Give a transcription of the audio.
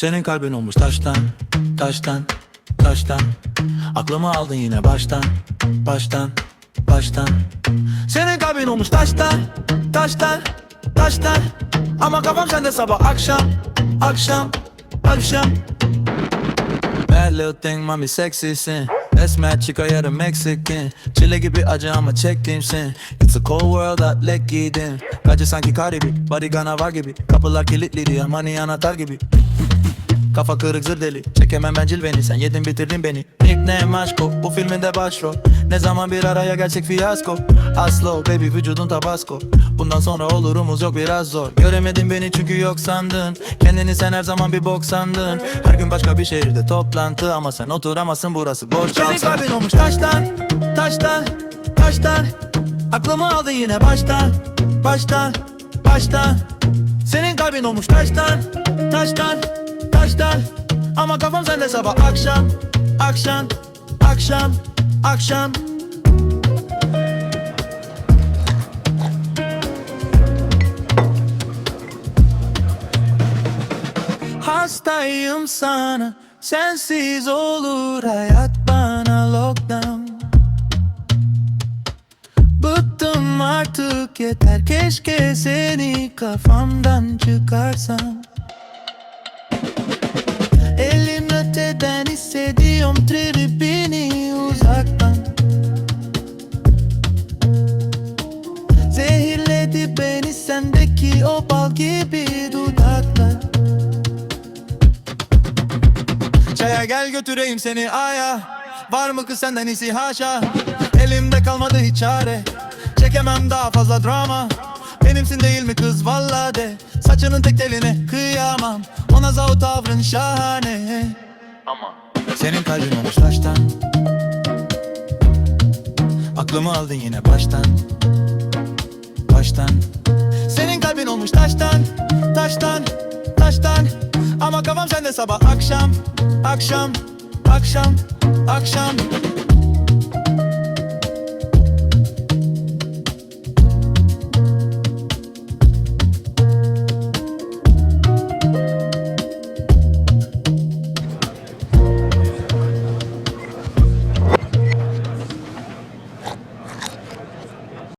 Senin kalbin olmuş taştan, taştan, taştan. Aklımı aldın yine baştan, baştan, baştan. Senin kalbin olmuş taştan, taştan, taştan. Ama kafam sende sabah akşam, akşam, akşam. Bad little thing mami seksisin. Esmer chica yarı Mexican Çile gibi acı ama çektimsin It's a cold world atlet giydin Gacı sanki Karibi Body canavar gibi. Kapılar kilitliydi ya money anahtar gibi Kafa kırık zır deli Çekemem ben cilveni sen yedin bitirdin beni. Nickname aşko. Bu filminde başrol. Ne zaman bir araya gerçek fiyasko? Aslo baby vücudun tabasco. Bundan sonra olurumuz yok biraz zor. Göremedin beni çünkü yok sandın. Kendini sen her zaman bir bok sandın. Her gün başka bir şehirde toplantı Ama sen oturamazsın. Burası boş Senin kalbin olmuş taştan Taştan Taştan. Aklımı aldın yine baştan Baştan Baştan. Senin kalbin olmuş taştan Taştan Taştan Ama kafam sende sabah akşam Akşam Akşam Akşam. Hastayım sana Sensiz olur hayat bana lockdown. Bıktım artık yeter keşke seni kafamdan çıkarsam o bal gibi dudaklar Çaya gel götüreyim seni aya. Var mı kız senden iyisi haşa? Elimde kalmadı hiç çare. Çekemem daha fazla drama. Benimsin değil mi kız valla de. Saçının tek teline kıyamam. Ona zavu tavrın şahane. Ama. Senin kalbin olmuş taştan. Aklımı aldın yine baştan. Baştan kalbin olmuş taştan Taştan Taştan. Ama kafam sende sabah akşam Akşam Akşam Akşam